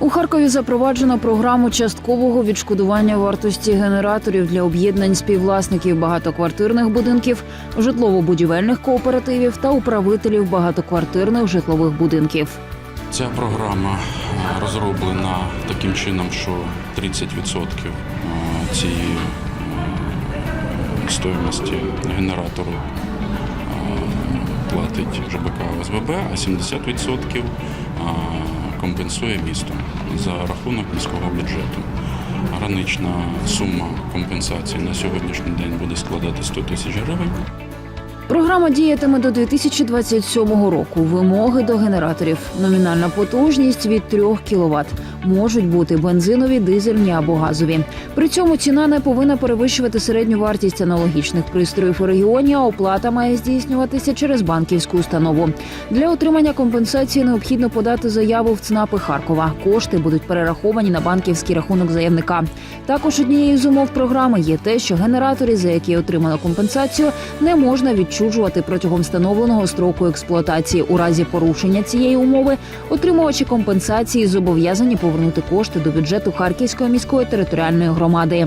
У Харкові запроваджено програму часткового відшкодування вартості генераторів для об'єднань співвласників багатоквартирних будинків, житлово-будівельних кооперативів та управителів багатоквартирних житлових будинків. Ця програма е, розроблена таким чином, що 30% е, цієї е, стоїмості генератору платить ЖБК ОСББ, а 70% е, компенсує місто за рахунок міського бюджету. Гранична сума компенсації на сьогоднішній день буде складати 100 тисяч гривень. Програма діятиме до 2027 року. Вимоги до генераторів. Номінальна потужність від 3 кВт. Можуть бути бензинові, дизельні або газові. При цьому ціна не повинна перевищувати середню вартість аналогічних пристроїв у регіоні, а оплата має здійснюватися через банківську установу. Для отримання компенсації необхідно подати заяву в ЦНАПи Харкова. Кошти будуть перераховані на банківський рахунок заявника. Також однією з умов програми є те, що генератори, за які отримано компенсацію, не можна відчужувати протягом встановленого строку експлуатації. У разі порушення цієї умови отримувачі компенсації зобов'язані повернути кошти до бюджету Харківської міської територіальної громади.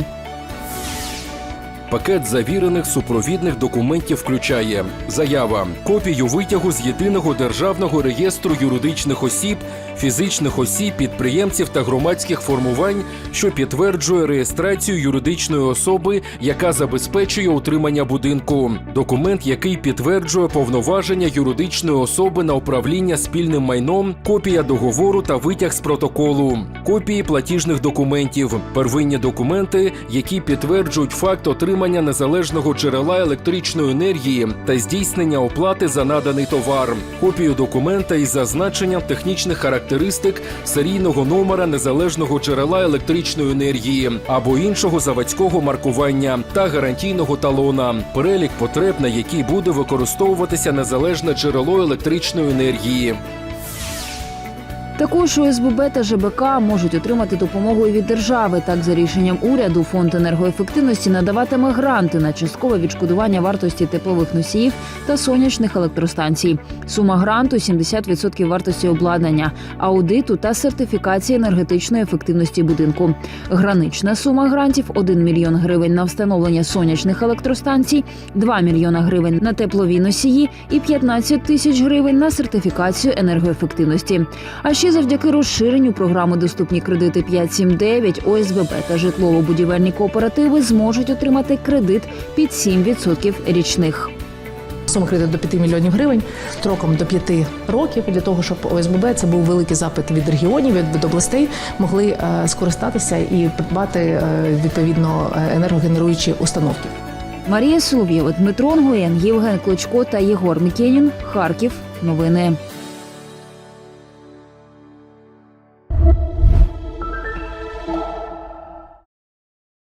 Пакет завірених супровідних документів включає заява, копію витягу з єдиного державного реєстру юридичних осіб, фізичних осіб, підприємців та громадських формувань, що підтверджує реєстрацію юридичної особи, яка забезпечує утримання будинку. Документ, який підтверджує повноваження юридичної особи на управління спільним майном, копія договору та витяг з протоколу, копії платіжних документів, первинні документи, які підтверджують факт отримання незалежного джерела електричної енергії та здійснення оплати за наданий товар, копію документа із зазначенням технічних характеристик серійного номера незалежного джерела електричної енергії або іншого заводського маркування та гарантійного талона, перелік потреб, на які буде використовуватися незалежне джерело електричної енергії. Також ОСББ та ЖБК можуть отримати допомогу від держави. Так, за рішенням уряду, фонд енергоефективності надаватиме гранти на часткове відшкодування вартості теплових носіїв та сонячних електростанцій. Сума гранту 70% вартості обладнання, аудиту та сертифікації енергетичної ефективності будинку. Гранична сума грантів 1 мільйон гривень на встановлення сонячних електростанцій, 2 мільйона гривень на теплові носії і 15 тисяч гривень на сертифікацію енергоефективності. А ще завдяки розширенню програми доступні кредити 579 ОСББ та житлово-будівельні кооперативи зможуть отримати кредит під 7% річних. Сума кредиту до 5 мільйонів гривень строком до 5 років для того, щоб ОСББ це був великий запит від регіонів, від, від областей, могли е, скористатися і придбати е, відповідно е, енергогенеруючі установки. Марія Солов'єва, Дмитро Нгоєн, Євген Клочко та Єгор Мікенін. Харків. Новини.